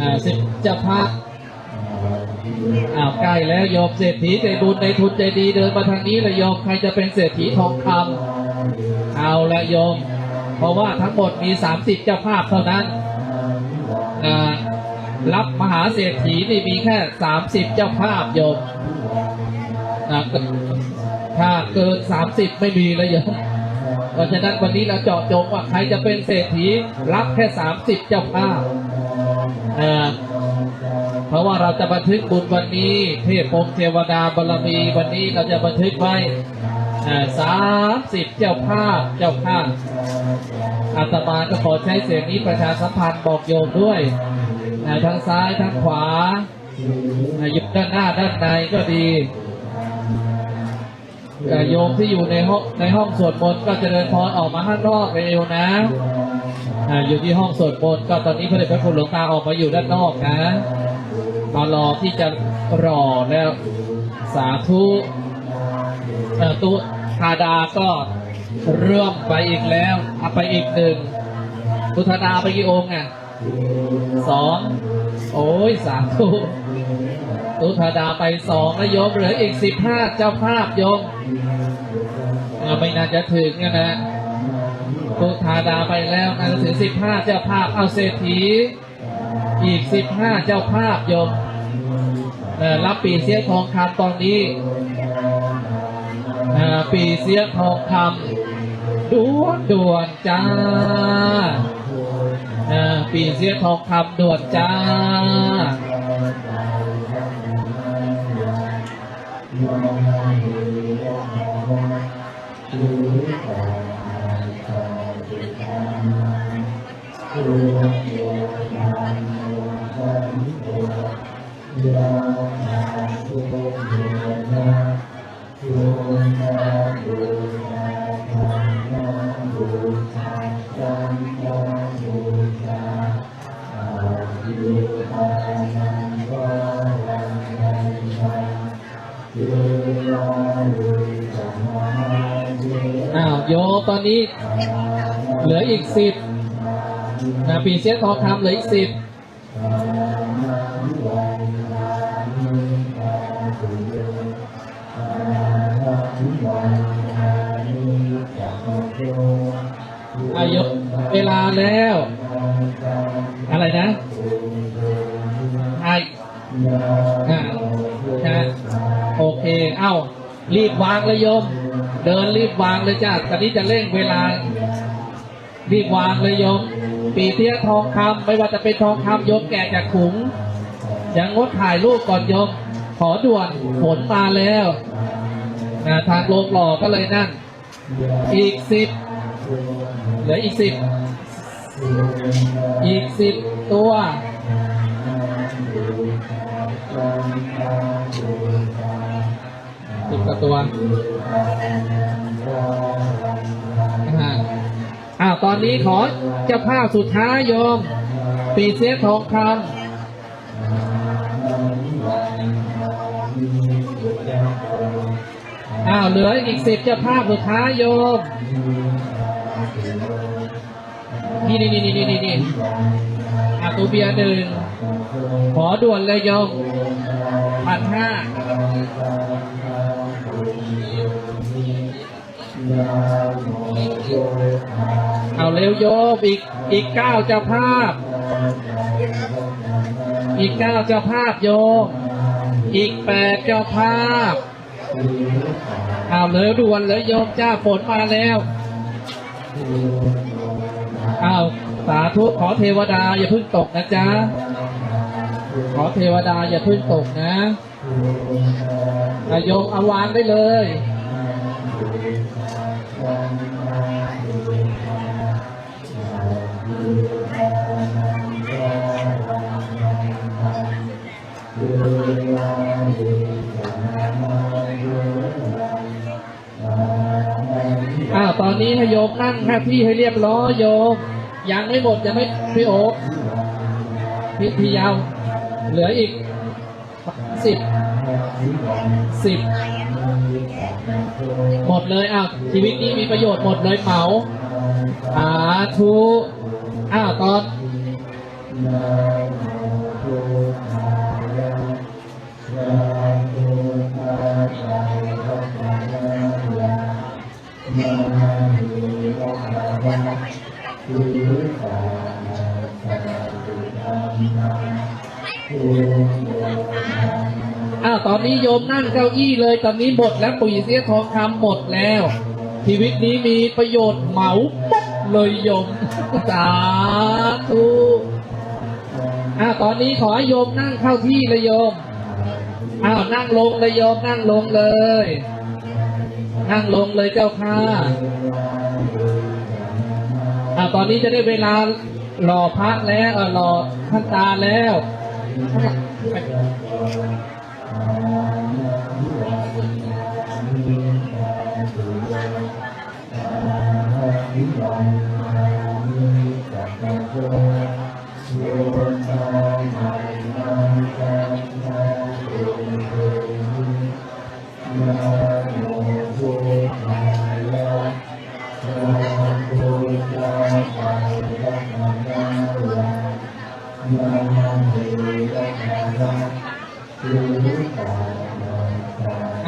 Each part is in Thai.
อ่าสิบเจะพักอ้าวใกล้แล้วโยมเศรษฐีใจบุญในทุนใจดีเดินมาทางนี้เลยโยมใครจะเป็นเศรษฐีทองคำเอาละโยม เพราะว่าทั้งหมดมี 30 เจ้าภาพเท่านั้นอ่ารับมหาเศรษฐีนี่มีแค่ 30 เจ้าภาพโยมอ่าถ้าเกิน 30 ไม่มีเลยโยมเพราะฉะนั้นวันนี้เราเจาะจงว่าใครจะเป็นเศรษฐีรับแค่ 30 เจ้าภาพ เพราะว่าเราจะบันทึกบุญวันนี้เทพพรมเทวดาบารมีวันนี้เราจะบันทึกไว้สามสิบเจ้าภาพเจ้าภาพอาตมาก็ขอใช้เสียงนี้ประชาสัมพันธ์บอกโยมด้วยอ่าทั้งซ้ายทั้งขวาอ่าอยู่ด้านหน้าด้านในก็ดีเอ่โยมที่อยู่ในห้องในห้องสวดมนต์ก็จะเจริญพรออกมาข้างนอกเร็วนะ อยู่ที่ห้องสวดมนต์ก็ตอนนี้พระเดชพระคุณหลวงตาออกมาอยู่ด้านนอกนะมารอที่จะรอแล้วสาธุตุธาดาก็เริ่มไปอีกแล้วเอาไปอีกหนึ่งตุธาดาไปกี่องค์อะสองโอ้ยสาธุตุธาดาไปสองแล้วโยมเหลืออีกสิบห้าเจ้าภาพโยมไม่น่าจะถึงนะ นะตุธาดาไปแล้วน่าจะถึงสิบห้าเจ้าภาพเอาเศรษฐี อีกสิบห้าเจ้าภาพโยมรับปีเสียทองคำตอนนี้ปีเสียทองคำด่วนด่วนจ้าปีเสียทองคำด่วนจ้าอ้าวโยตอนนี้ เหลืออีกสิบ นะปีเสียทองคำเหลืออีกสิบอายกเวลาแล้ว อะไรนะไออ่าอ่าโอเค เอ้า รีบวางเลยโยม เดินรีบวางเลยจ้าตอนนี้จะเร่งเวลา รีบวางเลยโยม ปีเทียทองคำไม่ว่าจะเป็นทองคำโยมแก่จากขุงอย่างงดถ่ายรูปก่อนโยม ขอด่วนฝนมาแล้วนะทางโลกหล่อก็เลยนั่น อีกสิบเหลืออีกสิบอีกสิบตัวสิบกว่าตัว อ้าวตอนนี้ขอเจ้าภาพสุดท้ายโยม ปีเสียทองคำอ้าวเหลืออีกสิบเจ้าภาพสุดท้ายโยม นี่นี่นี่นี่นี่นี่อาตูเบียหนึ่งขอด่วนเลยโยมพันห้า เอาเร็วโยมอีกอีกเก้าเจ้าภาพ อีกเก้าเจ้าภาพโยมอีกแปดเจ้าภาพเอาเร็วด่วนเลยโยมจ้าฝนมาแล้วเอาสาธุขอเทวดาอย่าพึ่งตกนะจ๊ะขอเทวดาอย่าพึ่งตกนะอะโยมเอาวางได้เลย ตอนนี้ให้โยมนั่งแค่ที่ให้เรียบร้อยโยมยังไม่หมดยังไม่พี่โอ๊คพี่พี่ยาวเหลืออีกสิบสิบหมดเลยอ้าวชีวิตนี้มีประโยชน์หมดเลยเหมาสาธุอ้าวตอน อ้าวตอนนี้โยมนั่งเก้าอี้เลย ตอนนี้หมดแล้วปุ๋ยเสียทองคำหมดแล้ว ชีวิตนี้มีประโยชน์เหมาปุ๊บเลยโยมสาธุอ้าวตอนนี้ขอให้โยมนั่งเข้าที่เลยโยมอ้าวนั่งลงเลยโยมนั่งลงเลย นั่งลงเลยเจ้าค่ะอ้าวตอนนี้จะได้เวลารอพระแล้วรอท่านตาแล้ว はい。 เอ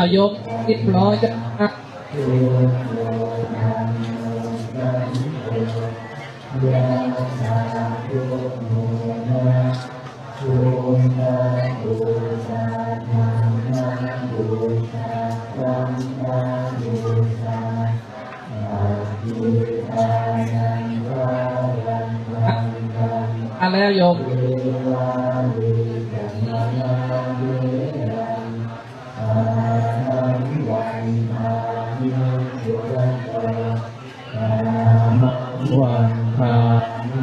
ายกนิดร้อยจะอะ อะแล้วโยมวันคา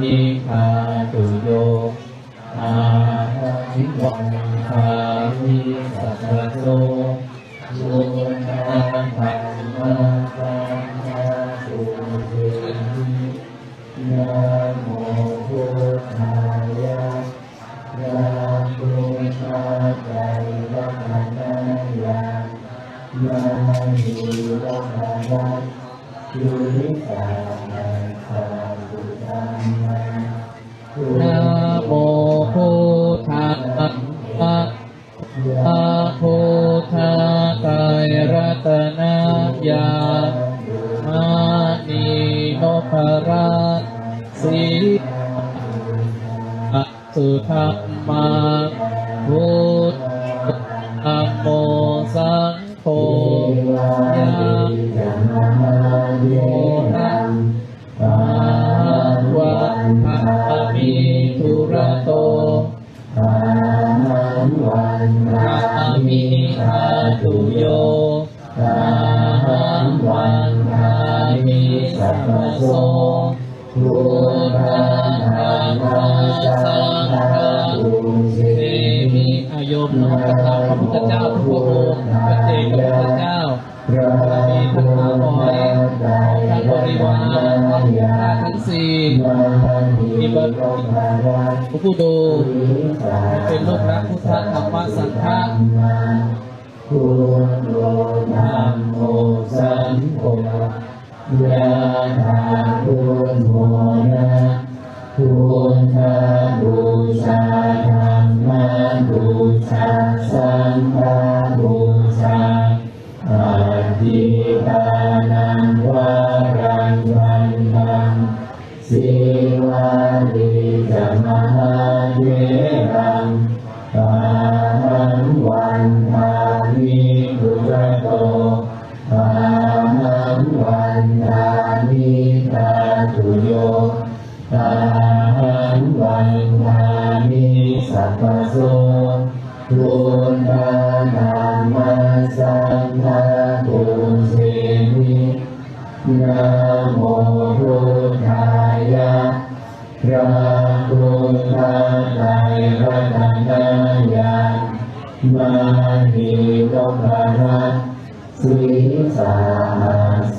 นิคาตุโยอาทิวัน มาพุทธโมสังโฆยะโยนะภาวะภามิทุระโตภามิหาตุโยภาวันภามิสัพพโส พุทธเจ้าทุกพระเป็นเอกพระพุทธเจ้าพระมีพระบอยท่านบริวารท่าทั้งสี่มีบารมีผู้ดูเป็นลูกรักพุทธธรรมสังฆะพุทโลธธัมโมสังโฆยะถาพุทโธนะพุทธบูชาธรรมบูชา สังฆบู มาหิโลภะรัตสีสา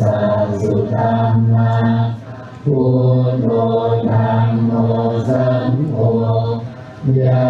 สัสุธรรมาพุทโธธรรมโมสังโฆยา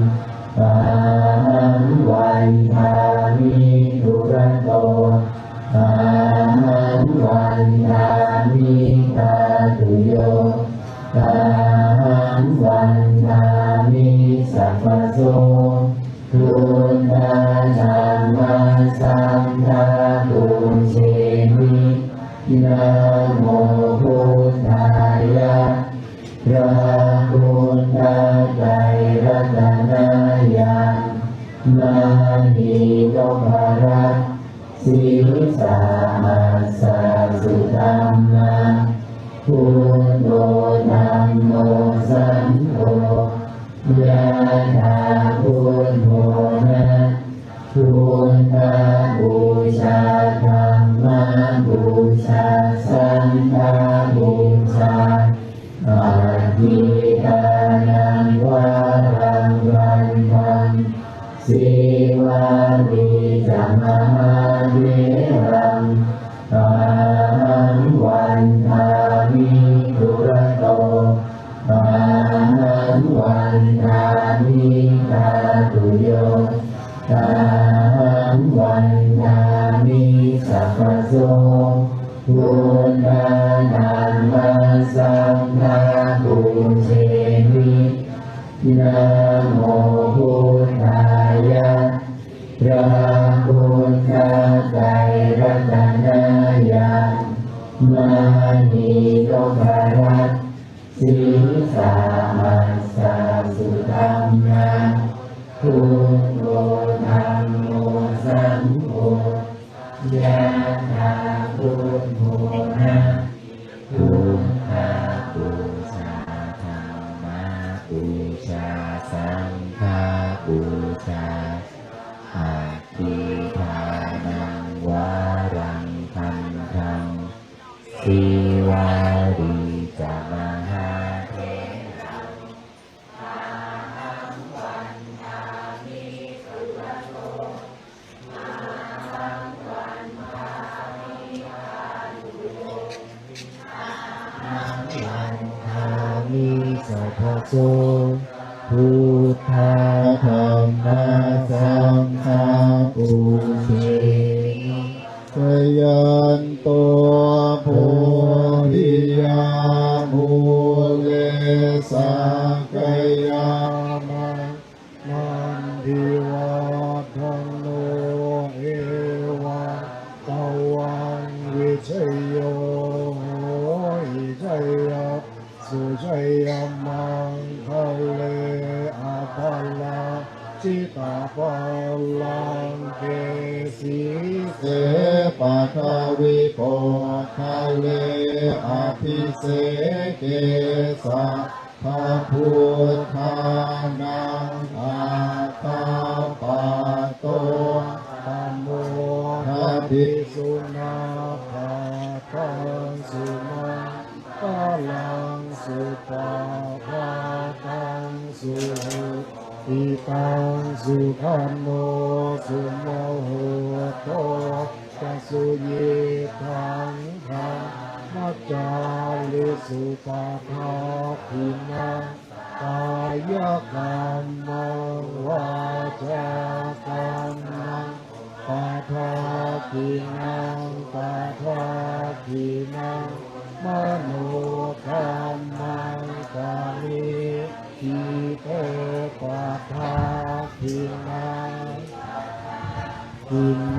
ยาบุตาใจรันายามาหิโลภะสิสามสาสุธรรมาภู วันทามิทาตุโยตามวันทามิสัพโสบุญนานามาสังฆาบุญเสนินาโมพุทธายะพระพุทธใจรัตนายามานีโลภรัตสิสา ธัมมังพุทโมโมสังโฆยะถาพุทโธนะพุทธาปุชาธรรมาปุชาสังฆา ธัมโมสุโมโหโตจัสุเยทังทังมัจจาลิสุปะทาคุนังกายกรรมวาจากรรมังปาทาคุนังปาทาคุนังมโนกรรมังกามิทิเตปะทา กิน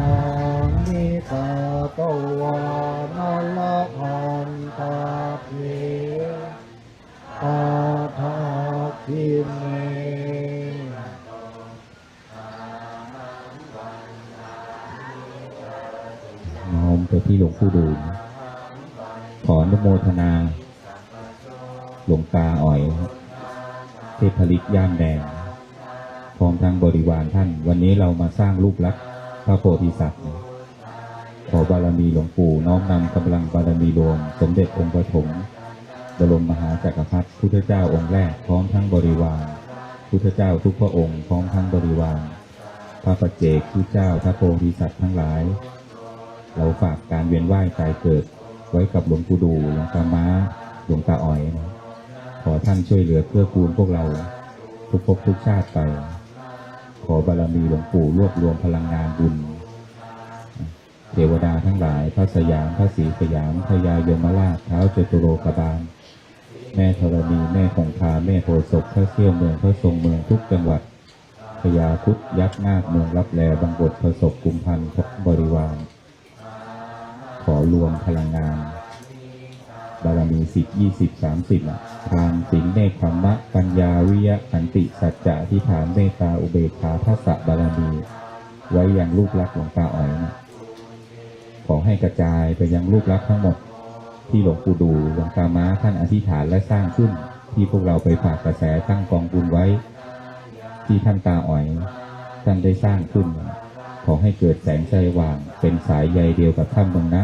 นังนิสาตวานาลพันตาเพปาทาคิเมน้อมไปที่หลวงปู่ดูลขออนุโมทนา หลวงตาอ๋อย เทพลิกย่ามแดง พร้อมทั้งบริวารท่าน วันนี้เรามาสร้างรูปลักษณ์พระโพธิสัตว์ขอบารมีหลวงปู่น้อมนำกำลังบารมีรวมสมเด็จองค์ปฐมบรมมหาจักรพรรดิพุทธเจ้าองค์แรกพร้อมทั้งบริวาร พุทธเจ้าทุกพระองค์พร้อมทั้งบริวารพระปัจเจกพุทธเจ้าพระโพธิสัตว์ทั้งหลาย เราฝากการเวียนว่ายตายเกิด ไว้กับหลวงปู่ดูหลวงตาม้าหลวงตาอ๋อยนะขอท่านช่วยเหลือเพื่อกูลพวกเรา ทุกภพทุกชาติไป ขอบารมีหลวงปู่รวบรวมพลังงานบุญ เทวดาทั้งหลายพระสยามพระศรีสยามพญายมราชเท้าจตุโลกบาล แม่ธรณีแม่คงคาแม่โพศพพระเสี่ยวเมืองพระทรงเมืองทุกจังหวัดพญาคุดยักษ์นาคเมืองรับแลบังบทประสบกุมพันธ์บบริวาร ขอรวมพลังงาน บารมีสิบยี่สิบสามสิบ ทานสิงเนคขมมะ ปัญญาวิยะขันติสัจจะอธิฐานเมตตาอุเบกขาทัสสะบารมีไว้อย่างลูกรักหลวงตาอ๋อยนะขอให้กระจายไปยังลูกรักทั้งหมด ที่หลวงปู่ดูหลวงตาม้าท่านอธิษฐานและสร้างขึ้น ที่พวกเราไปฝากกระแสตั้งกองบุญไว้ ที่ท่านตาอ๋อยท่านได้สร้างขึ้น ขอให้เกิดแสงสว่างเป็นสายใยเดียวกับท่านเมืองนะ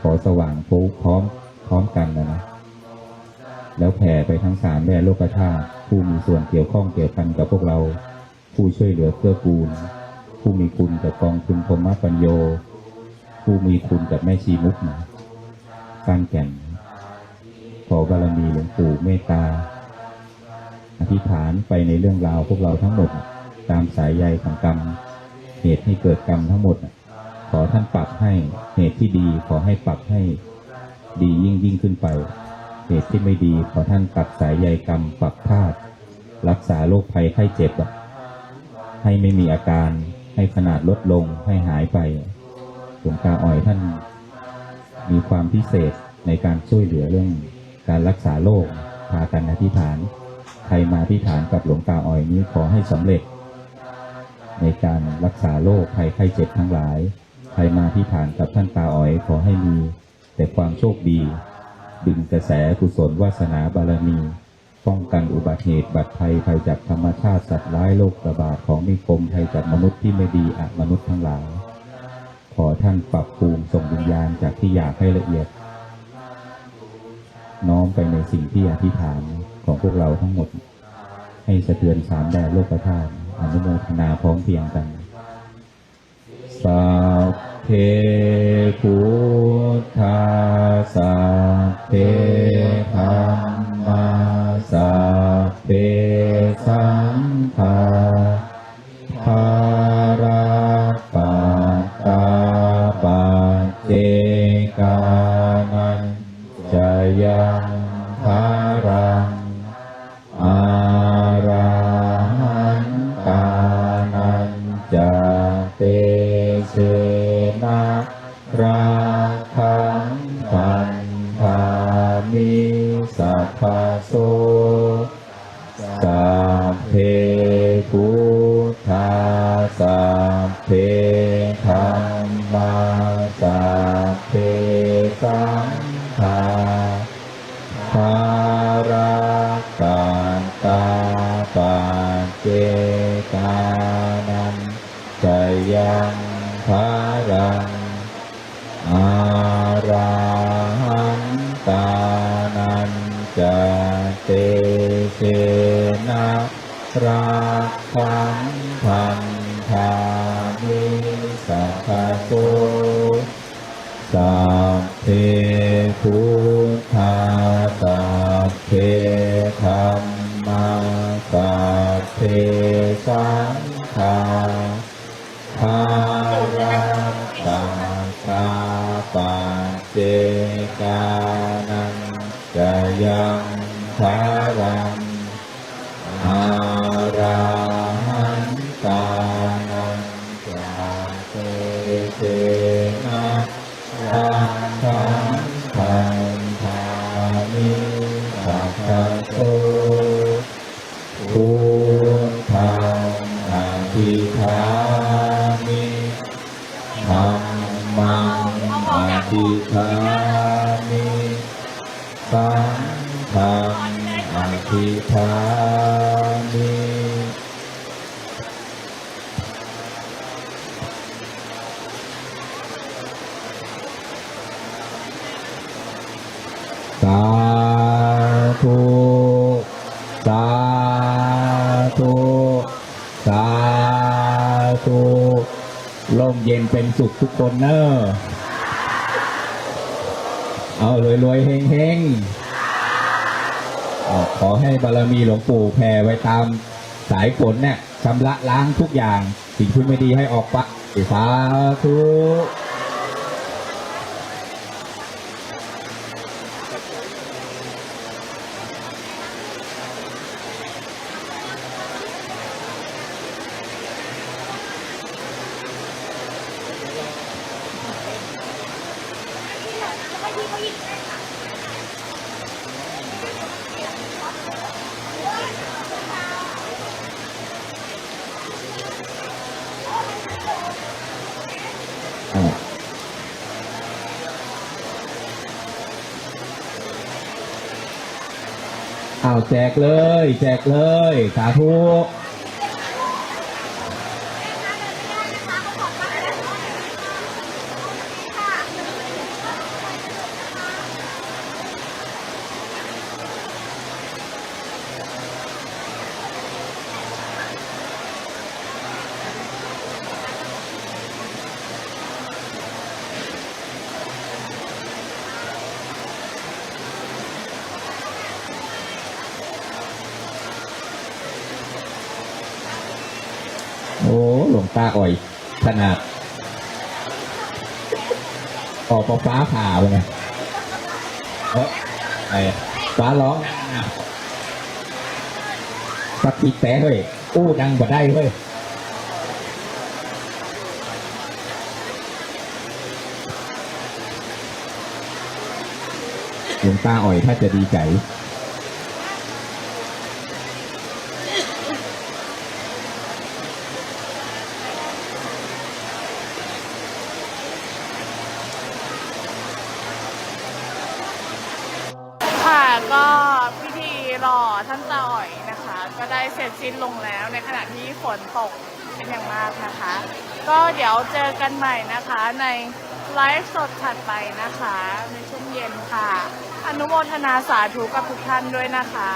ขอสว่างโฟกพร้อมพร้อมกันนะนะ แล้วแผ่ไปทั้งสามแม่โลกธาตุผู้มีส่วนเกี่ยวข้องเกี่ยวพันกับพวกเรา ผู้ช่วยเหลือเกื้อกูล ผู้มีคุณกับกองทุนพมปัญโย ผู้มีคุณกับแม่ชีมุกนะการแก่น ขอบารมีหลวงปู่เมตตา อธิษฐานไปในเรื่องราวพวกเราทั้งหมด ตามสายใยของกรรม เหตุให้เกิดกรรมทั้งหมด ขอท่านปรับให้เหตุที่ดีขอให้ปรับให้ดียิ่งยิ่งขึ้นไป เหตุที่ไม่ดี ขอท่านปรับสายใยกรรมปรับธาตุรักษาโรคภัยไข้เจ็บให้ไม่มีอาการ ให้ขนาดลดลงให้หายไปหลวงตาอ่อยท่าน มีความพิเศษในการช่วยเหลือเรื่อง การรักษาโรคพากันอธิษฐาน ใครมาอธิษฐานกับหลวงตาอ่อยนี้ขอให้สำเร็จ ในการรักษาโรคภัยไข้เจ็บทั้งหลาย ใครมาที่ฐานกับท่านตาอ๋อยขอให้มีแต่ความโชคดี ดึงกระแสกุศลวาสนาบารมี ป้องกันอุบัติเหตุบัตรภัยภัยจากธรรมชาติสัตว์ร้ายโรคระบาดของมีคมภัยจากมนุษย์ที่ไม่ดีอะมนุษย์ทั้งหลาย ขอท่านปรับปรุงส่งวิญญาณจากที่อยากให้ละเอียด น้อมไปในสิ่งที่อธิษฐานของพวกเราทั้งหมด ให้สะเทือนสามแดนโลกธาตุอนุโมทนาพร้อมเพียงกัน สัพเพพุทธาสัพเพ เพธรรมาสัพเพสังฆาภาราการตาปาเจกานันจยังภารังอาราหันตานันจเตเสนาราคัง สังฆาภารังสังฆาปเจกานังจะยังภารังอารัง ร่มเย็นเป็นสุขทุกคนเนอะเอารวยรวยๆเฮงเฮงๆขอให้บารมีหลวงปู่แผ่ไว้ตามสายฝนเนี่ยชำระล้างทุกอย่าง สิ่งที่ไม่ดีให้ออกปะสาธุ อ้าวแจกเลย แจกเลย สาธุ หลวงตาอ่อย ขนาด ออกมาฟ้าผ่าไปไงเอ้ยไอ้ฟ้าร้องสักทีแต่เฮ้ยอู้ดังบ่ได้เฮ้ยหลวงตาอ่อยถ้าจะดีใจ เดี๋ยวเจอกันใหม่นะคะในไลฟ์สดถัดไปนะคะ ในช่วงเย็นค่ะ อนุโมทนาสาธุกับทุกท่านด้วยนะคะ